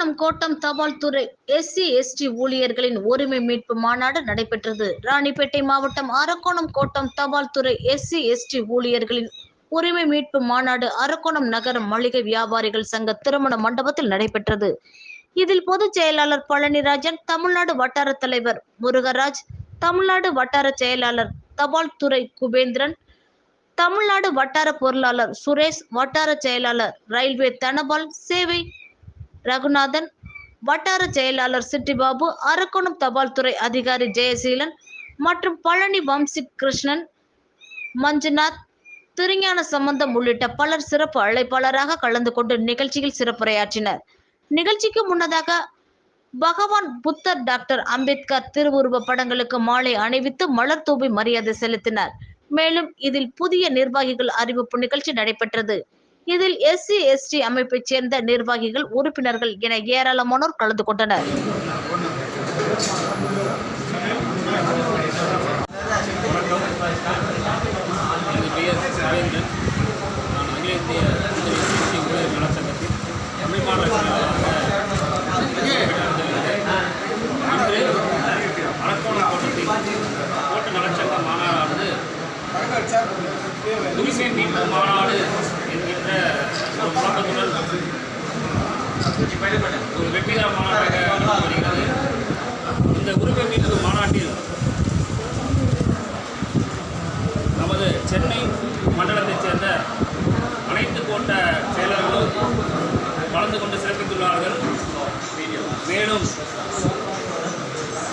அரக்கோணம் கோட்டம் தபால் துறை SC ST ஊழியர்களின் உரிமை மீட்பு மாநாடு நடைபெற்றது. ராணிப்பேட்டை மாவட்டம் அரக்கோணம் கோட்டம் தபால் துறை எஸ்சி எஸ்டி ஊழியர்களின் உரிமை மீட்பு மாநாடு அரக்கோணம் நகரம் மளிகை வியாபாரிகள் சங்க திருமண மண்டபத்தில் நடைபெற்றது. இதில் பொதுச் செயலாளர் பழனிராஜன் தமிழ்நாடு வட்டார தலைவர் முருகராஜ் தமிழ்நாடு வட்டார செயலாளர் தபால் துறை குபேந்திரன் தமிழ்நாடு வட்டார பொருளாளர் சுரேஷ் வட்டார செயலாளர் ரயில்வே தனபால் சேவை ரகுநாதன் வட்டார செயலாளர் சிட்டிபாபு அரக்கோணம் தபால் துறை அதிகாரி ஜெயசீலன் மற்றும் பழனி வம்சி கிருஷ்ணன் மஞ்சுநாத் திருஞான சம்பந்தம் உள்ளிட்ட பலர் சிறப்பு அழைப்பாளராக கலந்து கொண்டு நிகழ்ச்சியில் சிறப்புரையாற்றினர். நிகழ்ச்சிக்கு முன்னதாக பகவான் புத்தர் டாக்டர் அம்பேத்கர் திருவுருவ படங்களுக்கு மாலை அணிவித்து மலர் தூவி மரியாதை செலுத்தினார். மேலும் இதில் புதிய நிர்வாகிகள் அறிவிப்பு நிகழ்ச்சி நடைபெற்றது. இதில் எஸ்சி எஸ்டி அமைப்பைச் சேர்ந்த நிர்வாகிகள் உறுப்பினர்கள் என ஏராளமானோர் கலந்து கொண்டனர். மாநாடு பெயர் சுரேந்திரன் நான் அகில இந்திய இந்திய தேசிய ஊழியர் நலச்சங்கத்தில் தமிழ் மாநில செயலாளராக செயல்பட்டு இன்று அரக்கோணம் கோட்டத்தில் கோட்ட நலச்சங்க மாநாடானது உரிமை மீட்பு மாநாடு என்கின்ற ஒரு முழக்கத்துடன் ஒரு வெற்றிகர மாநாட்டாக இந்த உரிமை மீட்பு மாநாட்டில் நமது சென்னை மண்டலத்தைச் சேர்ந்த அனைத்து கோட்ட செயலர்களும் கலந்து கொண்டு சிறப்பித்துள்ளார்கள். மேலும்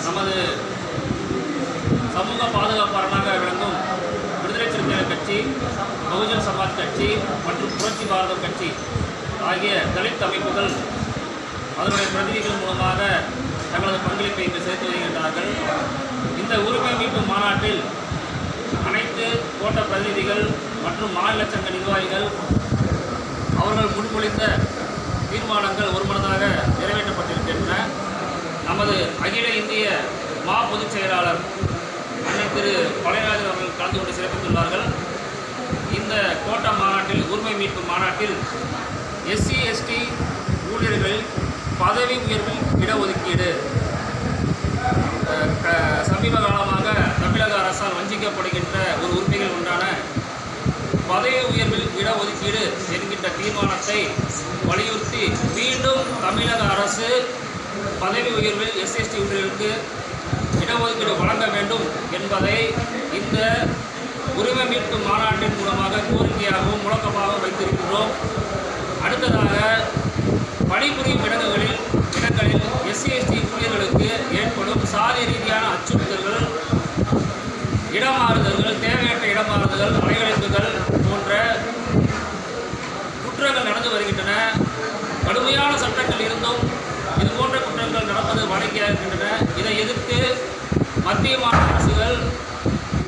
நமது சமூக பாதுகாப்பாளராக விளங்கும் விடுதலை சிறுத்தைகள் கட்சி பகுஜன் சமாஜ் கட்சி மற்றும் புரட்சி பாரதம் கட்சி ஆகிய தலித் அமைப்புகள் அதனுடைய பிரதிநிதிகள் மூலமாக தங்களது பங்களிப்பை இங்கு சேர்த்து வருகின்றார்கள். இந்த உரிமை மீட்பு மாநாட்டில் அனைத்து கோட்ட பிரதிநிதிகள் மற்றும் மாநில சங்க நிர்வாகிகள் அவர்கள் முன்மொழிந்த தீர்மானங்கள் ஒருமனதாக நிறைவேற்றப்பட்டிருக்கின்றன. நமது அகில இந்திய மா பொதுச் செயலாளர் அண்ணன் திரு பழையராஜன் அவர்கள் கலந்து கொண்டு சிறப்பித்துள்ளார்கள். இந்த கோட்ட மாநாட்டில் உரிமை மீட்பு மாநாட்டில் எஸ்சி எஸ்டி ஊழியர்கள் பதவி உயர்வில் இடஒதுக்கீடு. க- சமீப காலமாக தமிழக அரசால் வஞ்சிக்கப்படுகின்ற ஒரு உரிமைகள் உண்டான பதவி உயர்வில் இடஒதுக்கீடு என்கின்ற தீர்மானத்தை வலியுறுத்தி மீண்டும் தமிழக அரசு பதவி உயர்வில் எஸ்எஸ்டி ஊழியர்களுக்கு இடஒதுக்கீடு வழங்க வேண்டும் என்பதை இந்த உரிமை மீட்பு மாநாட்டின் மூலமாக கோரிக்கையாகவும் முழக்கமாகவும் வைத்து ஜிஎஸ்டி ஊழியர்களுக்கு ஏற்படும் சாதி ரீதியான அச்சுறுத்தல்கள் இடமாறுதல்கள் தேவையற்ற இடமாறுதல் அலைகழிப்புகள் போன்ற குற்றங்கள் நடந்து வருகின்றன. கடுமையான சட்டங்கள் இருந்தும் இது போன்ற குற்றங்கள் நடப்பது வழங்கியிருக்கின்றன. இதை எதிர்த்து மத்திய மாநில